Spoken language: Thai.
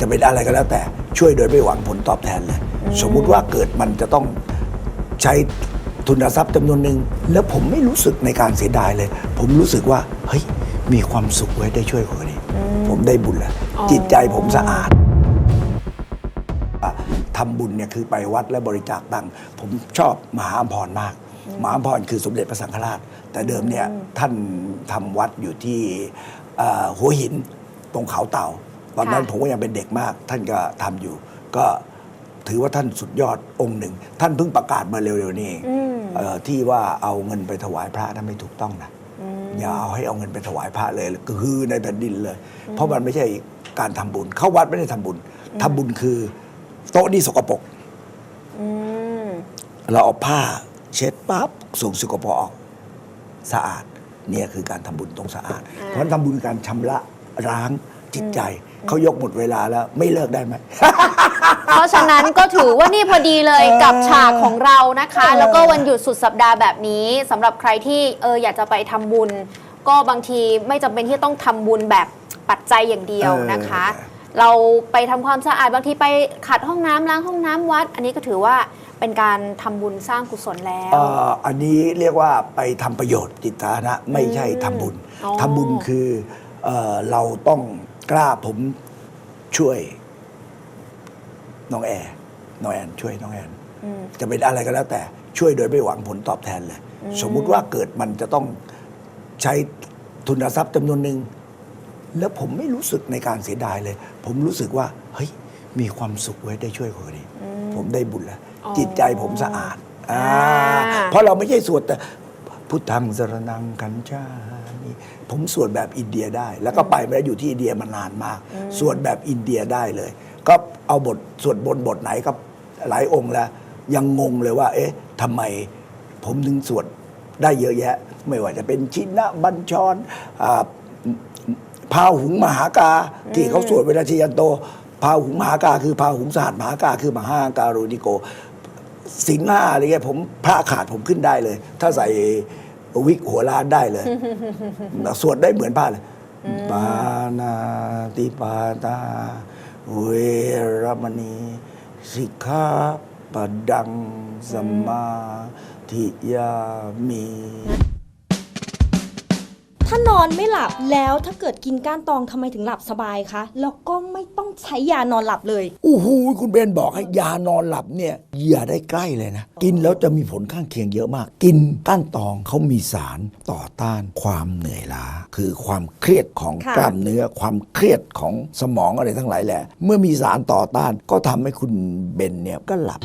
จะเป็นอะไรก็แล้วแต่ช่วยโดยไม่หวังผลตอบแทนเลยสมมุติว่าเกิดมันจะต้องใช้ทุนทรัพย์จำนวนหนึ่งแล้วผมไม่รู้สึกในการเสียดายเลย ผมรู้สึกว่าเฮ้ยมีความสุขไว้ได้ช่วยคนนี้ผมได้บุญแล้วอ๋อจิตใจผมสะอาดทำบุญเนี่ยคือไปวัดและบริจาคตังค์ผมชอบมหาอัมพรมากมหาอัมพรคือสมเด็จพระสังฆราช แต่เดิมเนี่ยท่านทำวัดอยู่ที่เอ่อหัวหินตรงเขาเต่า ตอนนั้นค่ะผมก็ยังเป็นเด็กมาก ท่านก็ทำอยู่ ก็ถือว่าท่านสุดยอดองค์หนึ่ง ท่านเพิ่งประกาศมาเร็วๆนี้เองอืมเอ่อที่ว่าเอาเงินไปถวายพระนั้นไม่ถูกต้องนะอย่าเอาให้เอาเงินไปถวายพระเลยคือในแผ่นดินเลย เพราะมันไม่ใช่การทำบุญ เข้าวัดไม่ได้ทำบุญทำบุญคือ โต๊ะนี่สกปรกอืมเราเอาผ้าเช็ดปั๊บส่งสกปรกออกสะอาดเนี่ยคือการทำบุญตรงสะอาดอ่าเพราะฉะนั้นทำบุญการชำระร้างจิตใจ เขายกหมดเวลาแล้วไม่เลิกได้ไหม เพราะฉะนั้นก็ถือว่านี่พอดีเลยเออกับฉากของเรานะคะเออแล้วก็วันหยุดสุดสัปดาห์แบบนี้สำหรับใครที่เอออยากจะไปทำบุญ ก็บางทีไม่จำเป็นที่ต้องทำบุญแบบปัจจัยอย่างเดียวนะคะเราไปทำความสะอาดบางทีไปขัดห้องน้ำล้างห้องน้ำวัด อันนี้ก็ถือว่าเป็นการทำบุญสร้างกุศลแล้ว เอ่ออันนี้เรียกว่าไปทำประโยชน์จิตสาธารณะไม่ใช่ทำบุญอ๋อ ทำบุญคือเออเราต้อง กล้าผมช่วยน้องแอร์น้องแอนช่วยน้องแอนอืมจะเป็นอะไรก็แล้วแต่ช่วยโดยไม่หวังผลตอบแทนเลย สมมุติว่าเกิดมันจะต้องใช้ทุนทรัพย์จำนวนหนึ่งแล้วผมไม่รู้สึกในการเสียดายเลย ผมรู้สึกว่า เฮ้ย มีความสุขไว้ได้ช่วยคนนี้ ผมได้บุญแล้วอ๋อจิตใจผมสะอาดอ่าอ่าเพราะเราไม่ใช่สวดแต่ พุทธังสรนังคัญชานี่ผมสวดแบบอินเดียได้ แล้วก็ไปมาแล้วอยู่ที่อินเดียมานานมาก สวดแบบอินเดียได้เลย ก็เอาบทสวดบนต์บทไหนก็หลายองค์แล้ว ยังงงเลยว่า เอ๊ะทำไมผมถึงสวดได้เยอะแยะ ไม่ว่าจะเป็นชินะบัญชรอ่าพาหุงมหากา ที่เขาสวดเวลาชยันโตพาหุงมหากา คือพาหุงสหัสมหากา คือมหาการุณิโกสิงห้าอะไรเงี้ยผมพระขาดผมขึ้นได้เลย ถ้าใส่ วิกหัวล้านได้เลยสวดได้เหมือนพระเลยปานาติปาตา เวรมณีสิกขาปดังสมาธิยามีานอนไม่หลับแล้วถ้าเกิดกินก้านตองทำไมถึงหลับสบายคะ แล้วก็ไม่ต้องใช้ยานอนหลับเลยอู้หูคุณเบนบอกให้ยานอนหลับเนี่ยอย่าได้ใกล้เลยนะ กินแล้วจะมีผลข้างเคียงเยอะมาก กินก้านตองเขามีสารต่อต้านความเหนื่อยล้า คือความเครียดของค่ะ กล้ามเนื้อ ความเครียดของสมองอะไรทั้งหลายแหละ เมื่อมีสารต่อต้านก็ทำให้คุณเบนเนี่ยก็หลับ